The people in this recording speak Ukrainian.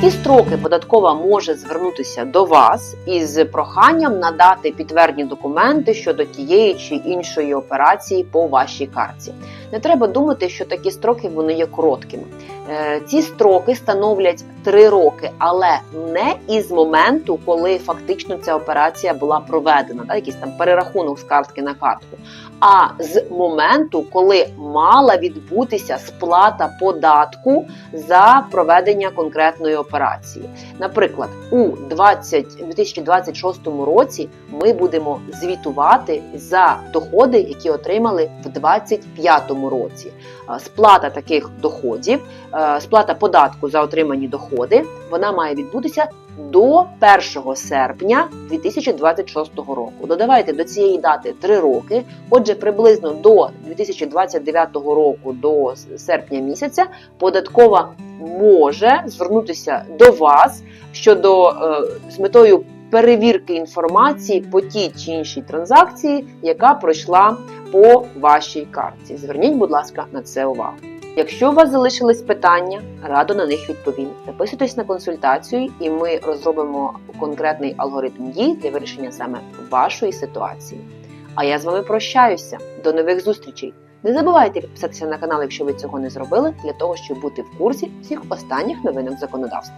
ті строки податкова може звернутися до вас із проханням надати підтвердні документи щодо тієї чи іншої операції по вашій карті. Не треба думати, що такі строки вони є короткими. Е, Ці строки становлять 3 роки, але не із моменту, коли фактично ця операція була проведена, да, якийсь там перерахунок з картки на картку, а з моменту, коли мала відбутися сплата податку за проведення конкретної операції. Наприклад, у 20, 2026 році ми будемо звітувати за доходи, які отримали в 2025 році. Сплата таких доходів, е, сплата податку за отримані доходи, вона має відбутися до 1 серпня 2026 року. Додавайте до цієї дати 3 роки. Отже, приблизно до 2029 року, до серпня місяця, податкова може звернутися до вас щодо е, з метою перевірки інформації по тій чи іншій транзакції, яка пройшла по вашій карті. Зверніть, будь ласка, на це увагу. Якщо у вас залишились питання, радо на них відповім. Записуйтесь на консультацію, і ми розробимо конкретний алгоритм дій для вирішення саме вашої ситуації. А я з вами прощаюся. До нових зустрічей! Не забувайте підписатися на канал, якщо ви цього не зробили, для того, щоб бути в курсі всіх останніх новинок законодавства.